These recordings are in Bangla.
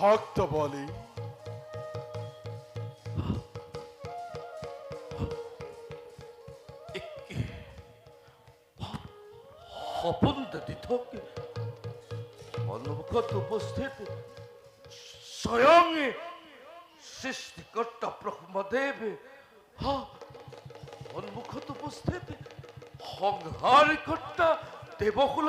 ভক্ত বলি। উপস্থিত স্বয়ং সৃষ্টিকর্তা ব্রহ্মদেব। অনুমুখত উপস্থিত সংহারকর্তা দেবকুল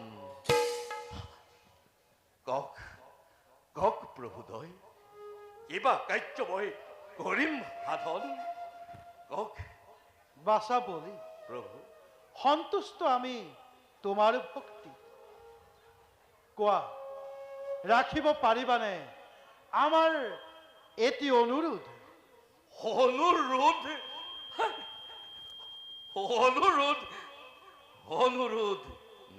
কওক প্ৰভুদয় কিবা কাৰ্য মই কৰিম সাধন কওক বাসা বলি প্ৰভু সন্তুষ্ট আমি তোমাৰ ভক্তি। কোৱা ৰাখিব পাৰিবানে আমাৰ এটি অনুৰোধ অনুৰোধ অনুৰোধ অনুৰোধ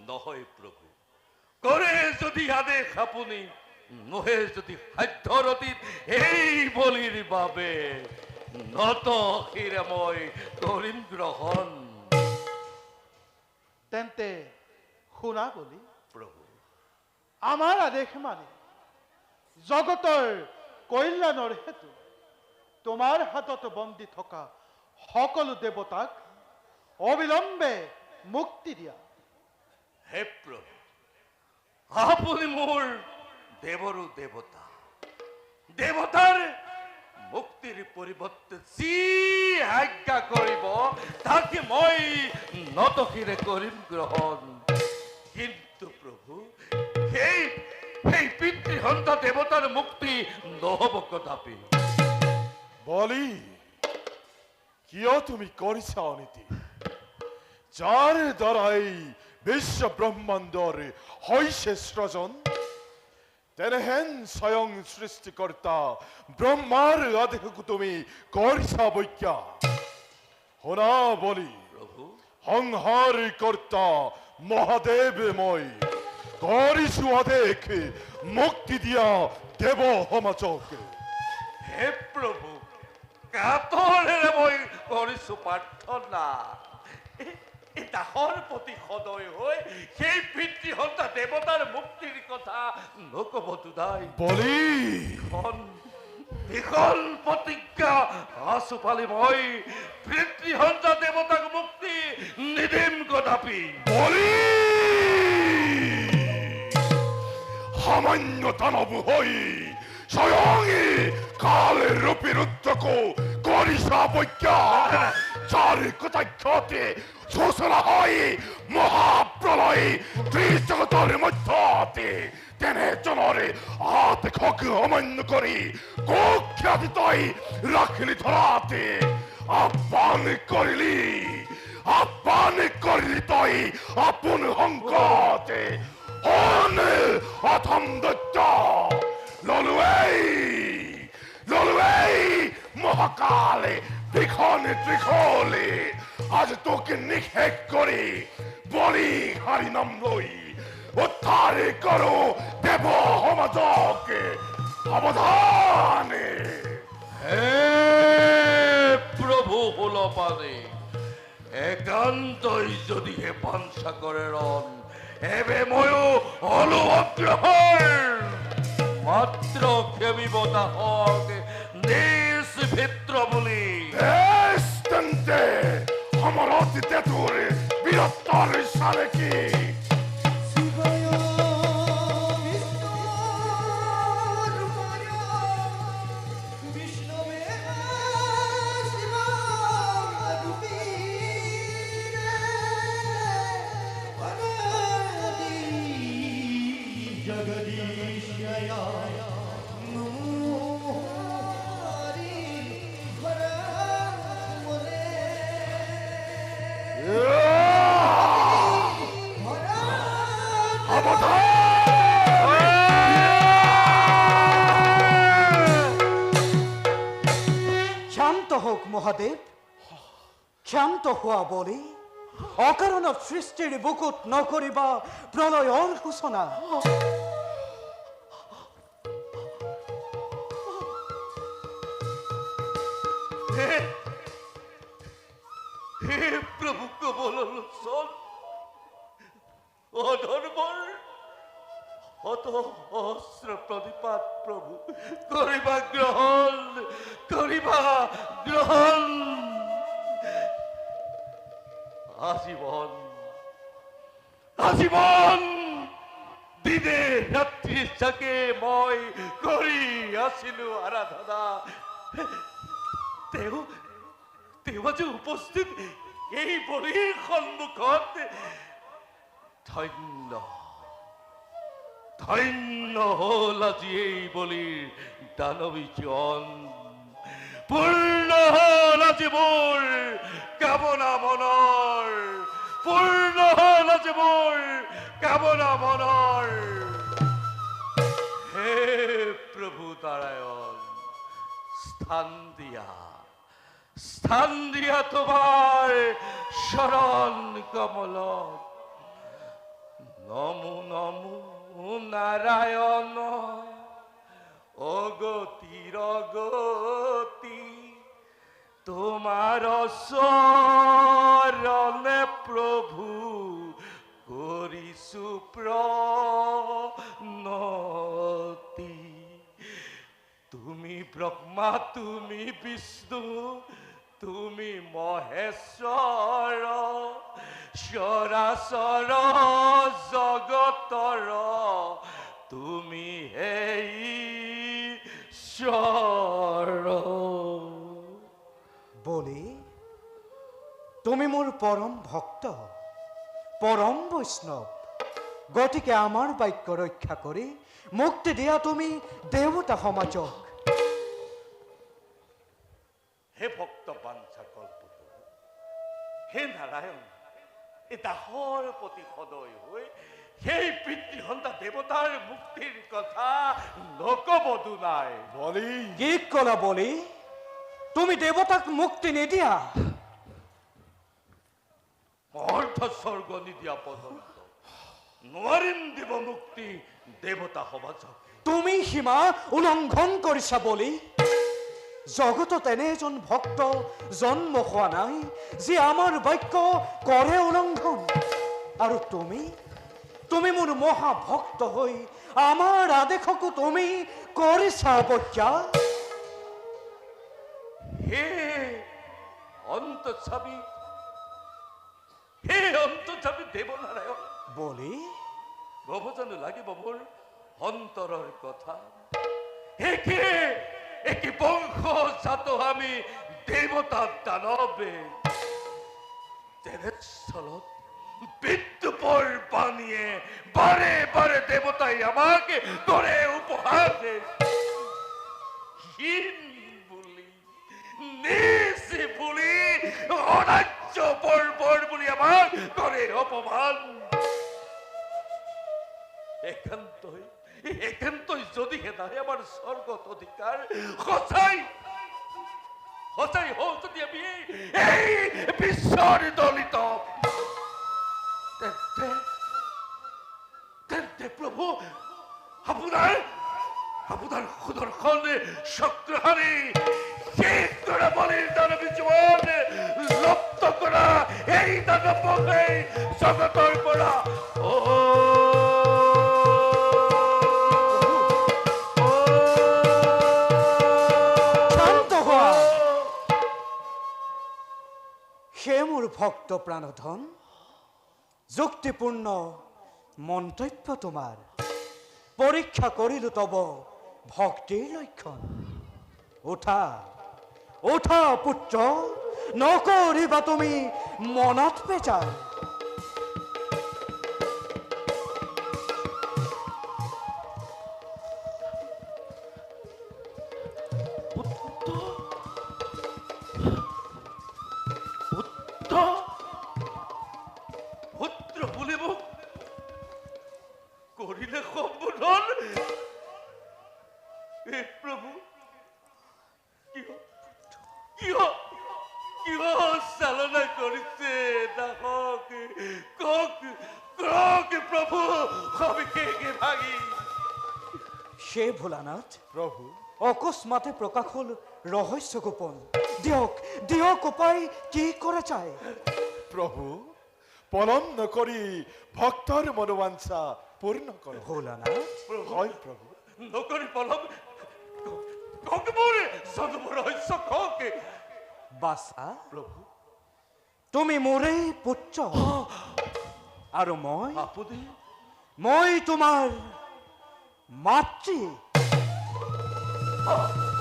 নহয় প্ৰভু কৰে যদি আদেশ আপুনি নহে যদি সাধ্যৰতীত এই বলিৰ বাবে নত শিৰে মই কৰিম গ্ৰহণ তেন্তে শুনা বলি প্ৰভু আমাৰ আদেশ মানে জগতৰ কল্যাণৰ হেতু তোমাৰ হাতত বন্দী থকা সকলো দেৱতাক অবিলম্বে মুক্তি দিয়া। হে প্ৰভু আপুনি মোৰ দেৱৰো দেৱতা দেৱতাৰ মুক্তিৰ পৰিৱৰ্তে যি আজ্ঞা কৰিব তাকে মই নতশিৰে কৰিম গ্ৰহণ কিন্তু প্ৰভু সেই সেই পিতৃহন্তা দেৱতাৰ মুক্তি নহ'ব কদাপি। বলি, কিয় তুমি কৰিছা অনীতি? যাৰ দ্বাৰাই বিশ্ব ব্ৰহ্মাণ্ডৰ হৈছে সৃজন তেনেহেন স্বয়ং সৃষ্টিকৰ্তা ব্ৰহ্মাৰ আদেশকো তুমি কৰিছা বৈজ্ঞা শুনা বলি কৰ্তা মহাদেৱ মই কৰিছো আদেশ মুক্তি দিয়া দেৱ সমাজক হে প্ৰভু কাতৰেৰে মই কৰিছো প্ৰাৰ্থনা এ- এই দাসৰ প্ৰতি সদয় হৈ সেই পিতৃহন্তা দেৱতাৰ মুক্তিৰ কথা নকব দুদাই বলি। আছো পালি মই পিতৃহন্তা দেৱতাক মুক্তি নিদিম কদাপি। বলি। সামান্য দানৱ হৈ স্বয়ংই কালের রূপে রুদ্রকো করিসা বৈজ্ঞা যার কৃতজ্ঞতে শোষণা হয়, মহাপ্রলয় ত্রিজগতর মধ্যতে তেনে জনরে হাত খক অমান্য করি কুখ্যাতি তই রাখলি ধরাতে। আহ্বান করিলি আহ্বান করিলি তই আপন হংকতে। হন অথম দত্ত ললুই ললুই মহাকালে ত্রিখনে ত্রিখলে। আজ তোকে নিক্ষেপ করে। বলি হারি নাম লই উদ্ধার করো দেব সমাজকে সাবধানে হে প্রভু হলপানে, একান্তই যদি হে পাঞ্চা করে রন এবে ময়ো অনুগ্রহণ মাত্র খেমিব তাহক নিজ ভিত্র বলি আমার অতীতে তোর বীরত্বর সালে কি শিবায় বিষ্ণুরূপায় হোৱা বলি অকাৰণত সৃষ্টিৰ বুকুত নকৰিবা প্ৰলয়ৰ সূচনা। হে প্রভু লোচন অধর্মর অত অস্ত্র প্রদীপাত প্রভু, করিবা গ্রহণ করিবা গ্রহণ। আজীবন আজীবন দিনে রাত্রি যাকে মই করি আসিল আরাধনা। তেওঁ তেওঁ যে উপস্থিত এই বলিৰ সন্মুখত। ধন্য ধন্য হ'ল আজি এই বলিৰ দানৱী জন পূৰ্ণ হ'ল মোৰ কামনা মনৰ পূৰ্ণ হ'ল মোৰ কামনা মনৰ হে প্ৰভু নাৰায়ণ স্থান দিয়া স্থান দিয়া তোমার শরণ কমল। নমো নমো নারায়ণ। অগতির গতি তোমার শরণে প্রভু করিছু প্রণতি তুমি ব্রহ্মা তুমি বিষ্ণু তুমি মহেশ্বর সরাসর জগতর। তুমি হেই ঈশ্বর। বলি তুমি মোৰ পৰম ভক্ত পৰম বৈষ্ণৱ গতিকে আমাৰ বাক্য ৰক্ষা কৰি মুক্তি দিয়া তুমি দেৱতা সমাজক। হে ভক্ত বাঞ্ছা কল্প হে নারায়ণ এ দাহৰ প্ৰতি সদয় হৈ সেই পিতৃসন্তা দেৱতাৰ মুক্তিৰ কথা নকবতো নাই বলি। কি ক'লা বলি? তুমি দেৱতাক মুক্তি নিদিয়া। অর্ধ স্বর্গ নিদিয়া পর্যন্ত। নোৱাৰিম দিব মুক্তি দেৱতা সমাজক তুমি সীমা উলংঘন কৰিছা বলি। জগতত এনে এজন ভক্ত জন্ম হোৱা নাই। যি আমাৰ বাক্য কৰে উলংঘন আৰু তুমি? তুমি মোৰ মহাভক্ত হৈ আমাৰ আদেশকো তুমি কৰিছা অৱজ্ঞা হে অন্তঃছবি হে অন্তঃছবি দেৱনাৰায়ণ বলি। গভ জানো লাগিব মোৰ অন্তৰৰ কথা। একে একে বংশ জাত আমি দেৱতা দানৱে তেনেস্থলত বিদ্যুপৰ বাণীয়ে বাৰে বাৰে দেৱতাই আমাকে উপহাসে হীন বুলি নিচ বুলি অনাৰ্য বৰ্বৰ বুলি আমাক কৰে অপমান। একান্তই একান্তই যদিহে নাহে আমাৰ স্বৰ্গত অধিকাৰ, সঁচাই সঁচাই হওঁ যদি আমি এই বিশ্বৰ দলিত। তেন্তে তেন্তে, প্ৰভু, আপোনাৰ আপোনাৰ সুদৰ্শন চক্ৰহাৰী শেষ কৰা বলিৰ দানৱী জীৱন লপ্ত কৰা এই জগতৰ পৰা শান্ত হোৱা সেই মোৰ ভক্ত প্ৰাণধন যুক্তিপূৰ্ণ মন্তব্য তোমাৰ পৰীক্ষা কৰিলো তব ভক্তিৰ লক্ষণ ওঠা ওঠা পুত্র নকরিবা তুমি মনত বেজাৰ সে ভোলানাথ। প্রভু। অকস্মাতে প্রকাশ হল রহস্য গোপন। দিয়ক দিয়ক উপায় কি করে চায় প্রভু পলম নকরি ভক্তর মনোবাঞ্ছা পূর্ণ করো। ভোলানাথ। হয় প্রভু। নকৰি পলম কক মোৰ জন্মৰ ৰহস্য কক। বাছা প্ৰভু তুমি মোৰে পুত্ৰ আৰু মই? আপুনি মই তোমাৰ মাতৃ মা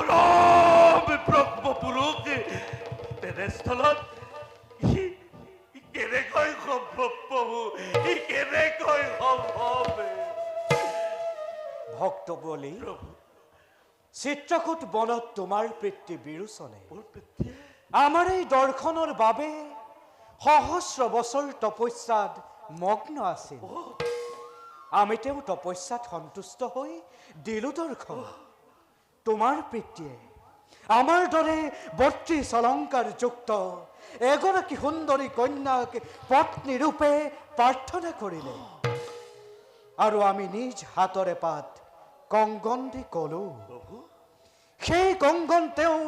পৰম ব্ৰহ্মপুৰুষ তেনেস্থলত কেনেকৈ সম্ভৱ প্ৰভু ই কেনেকৈ সম্ভৱ ভক্ত বলি চিত্ৰকূট বনত তোমাৰ পিতৃ বিৰোচনে মোৰ আমাৰ এই দৰ্শনৰ বাবে সহস্ৰ বছৰ তপস্যাত মগ্ন আছিল। আমি তেওঁ তপস্যাত সন্তুষ্ট হৈ দিলো দৰ্শন। তোমাৰ পিতৃয়ে আমাৰ দৰে বত্ৰিছ অলংকাৰযুক্ত এগৰাকী সুন্দৰী কন্যাক পত্নী ৰূপে প্ৰাৰ্থনা কৰিলে আৰু আমি নিজ হাতৰে পাত কংগন দি কলো সেই কংগন তেওঁ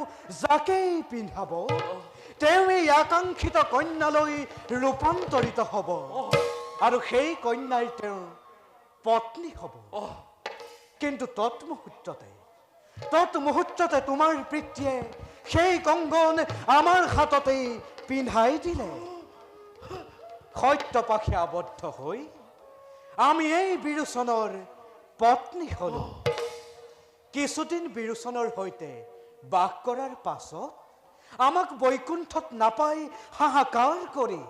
যাকেই পিন্ধাব তেওঁ এই আকাংক্ষিত কন্যালৈ ৰূপান্তৰিত হ'ব আৰু সেই কন্যাই তেওঁৰ পত্নী হ'ব। কিন্তু তৎমুহূৰ্ততে তৎমুহূৰ্ততে তোমাৰ পিতৃয়ে সেই কংগন আমাৰ হাততেই পিন্ধাই দিলে। সত্য পাখি আবদ্ধ হৈ আমি এই বিৰোচনৰ পত্নী হলো কিছুদিন বিৰোচনৰ সৈতে বাস কৰাৰ পাছত আমাক বৈকুণ্ঠত নাপাই হাহাকাৰ কৰি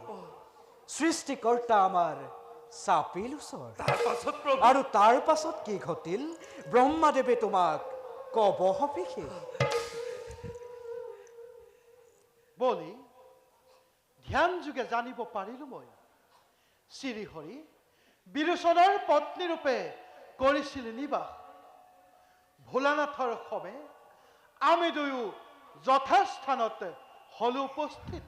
সৃষ্টিকৰ্তা আমাৰ চাপিল ওচৰ। আৰু তাৰ পাছত কি ঘটিল ব্ৰহ্মাদেৱে তোমাক কব সবিশেষ বলি ধ্যান যোগে জানিব পাৰিলো মই। বিৰোচনৰ পত্নী ৰূপে কৰিছিল নিবাস। ভোলানাথৰ সবে আমি দুয়ো যথাস্থানত হলো উপস্থিত।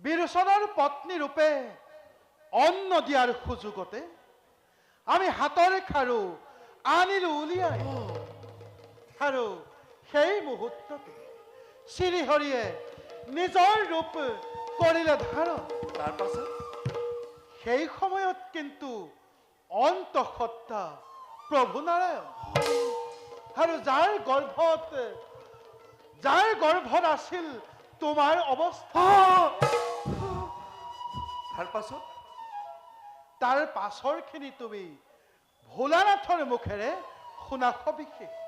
বিৰোচনৰ পত্নী ৰূপে অন্ন দিয়াৰ সুযোগতে আমি হাতৰ খাৰু আনিলো উলিয়াই। আৰু সেই মুহূৰ্ততে শ্ৰীহৰিয়ে নিজৰ ৰূপ কৰিলে ধাৰণ তাৰ পাছত সেই সময়ত কিন্তু অন্তঃসত্তা প্ৰভু নাৰায়ণ আৰু যাৰ গৰ্ভত যাৰ গৰ্ভত আছিল তোমাৰ অৱস্থা। তাৰ পাছত? তাৰ পাছৰখিনি তুমি ভোলানাথৰ মুখেৰে শুনা সবিশেষ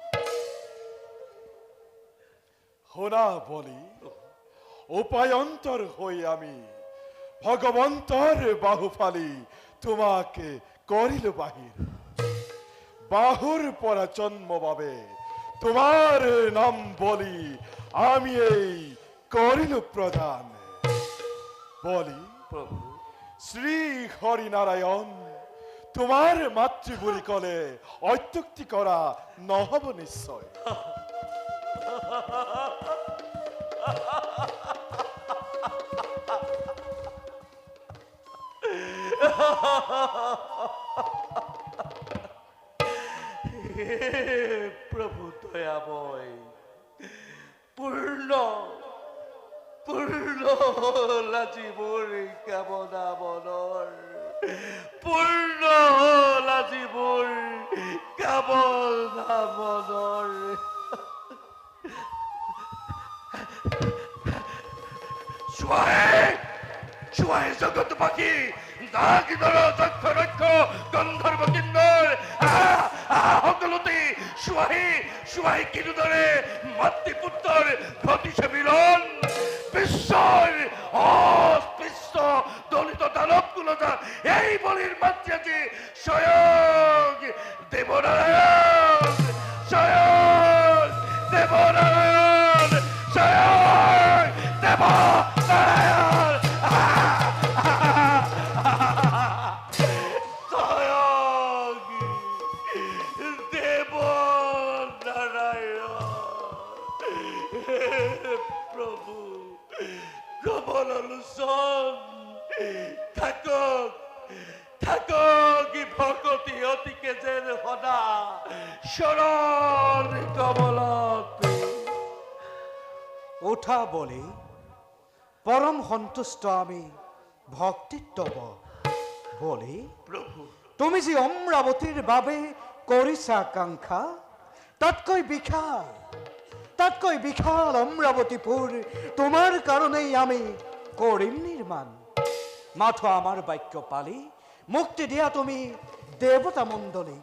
শুনা বলি উপায়ন্তর হই আমি ভগবন্তর বাহু ফালি তোমাকে করিল বাহির। বাহুর পরা জন্ম বাবে তোমার নাম বলি আমি এই করিল প্রধান বলি প্ৰভু শ্রী হরিনারায়ণ তোমার মাতৃ বুলি কলে অত্যুক্তি করা নহব নিশ্চয়। হে প্ৰভু দয়াময় পূৰ্ণ পূৰ্ণ হ'ল কামনা মনৰ পূৰ্ণ হ'ল মোৰ কামনা মনৰ চুৱাই চুৱাই জগত পাখি। সকলোতে চুৱাই চুৱাই কিনোদৰে মাতৃ পুত্ৰৰ ঘটিছে মিলন। বিশ্বৰ অস্পৃশ্য দলিত দানৱ কুলতা এই বলির মাতৃ সন্তুষ্ট আমি ভক্তিত্ব বলি তুমি যি অমৰাৱতীৰ বাবে কৰিছা আকাংক্ষা তাতকৈ বিশাল তাতকৈ বিশাল অমৰাৱতীপুৰ তোমাৰ কাৰণেই আমি কৰিম নিৰ্মাণ মাথো আমাৰ বাক্য পালি মুক্তি দিয়া তুমি দেৱতা মণ্ডলী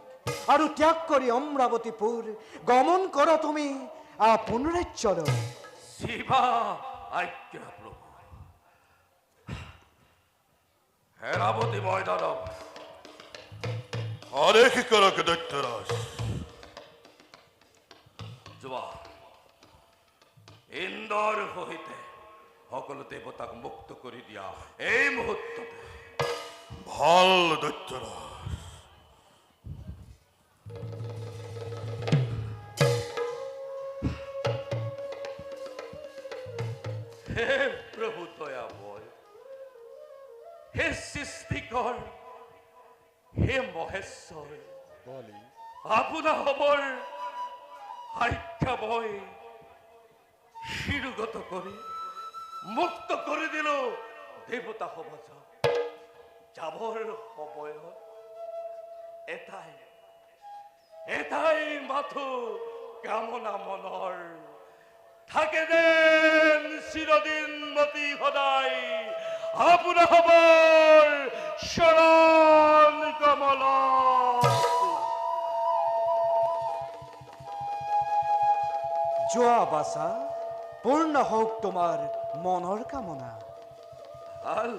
আৰু ত্যাগ কৰি অমৰাৱতীপুৰ গমন কৰা তুমি আপোন ৰাজ্যলৈ শিৱা আজ্ঞা প্ৰভু ময়দানক অনেক কৰক দৈত্যৰাজ যোৱা ইন্দ্ৰৰ হইতে সকলো দেৱতাক মুক্ত করে দিয়া এই মুহূৰ্ততে ভালো দৈত্যৰাজ হবৰ আজ্ঞা মই শিৰোগত কৰি মুক্ত কৰি দিলো দেৱতা সমাজক যাবৰ সময়ত এটাই এটাই মাথো কামনা মনৰ থাকে যেন চিৰদিন মতি সদায় হবৰ শৰণ যোৱা বাচা পূৰ্ণ হওক তোমাৰ মনৰ কামনা। ভালো